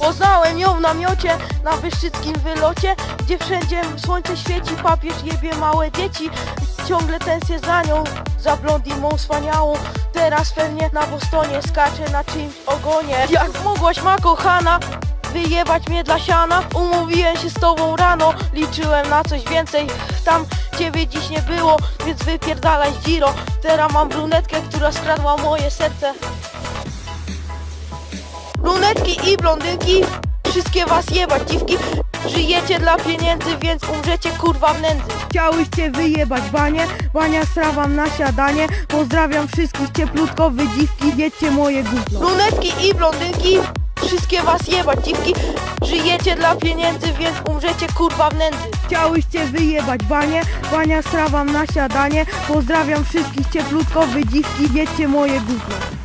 Poznałem ją w namiocie na wyszczyckim wylocie, gdzie wszędzie słońce świeci, papież jebie małe dzieci. Ciągle tęsknię za nią, za blondinką wspaniałą. Teraz pewnie na Bostonie skacze na czymś ogonie. Jak mogłaś ma kochana wyjebać mnie dla siana? Umówiłem się z tobą rano, liczyłem na coś więcej. Tam ciebie dziś nie było, więc wypierdalaj z Giro. Teraz mam brunetkę, która skradła moje serce. Brunetki i blondynki, wszystkie was jebać dziwki. Żyjecie dla pieniędzy, więc umrzecie kurwa w nędzy. Chciałyście wyjebać banie, bania sra wam na siadanie Pozdrawiam wszystkich cieplutko, wy dziwki, wiecie moje gówno. Brunetki i blondynki, wszystkie was jebać dziwki. Żyjecie dla pieniędzy, więc umrzecie kurwa w nędzy. Chciałyście wyjebać banie, bania sra wam na siadanie Pozdrawiam wszystkich cieplutko, wy dziwki, wiecie moje gówno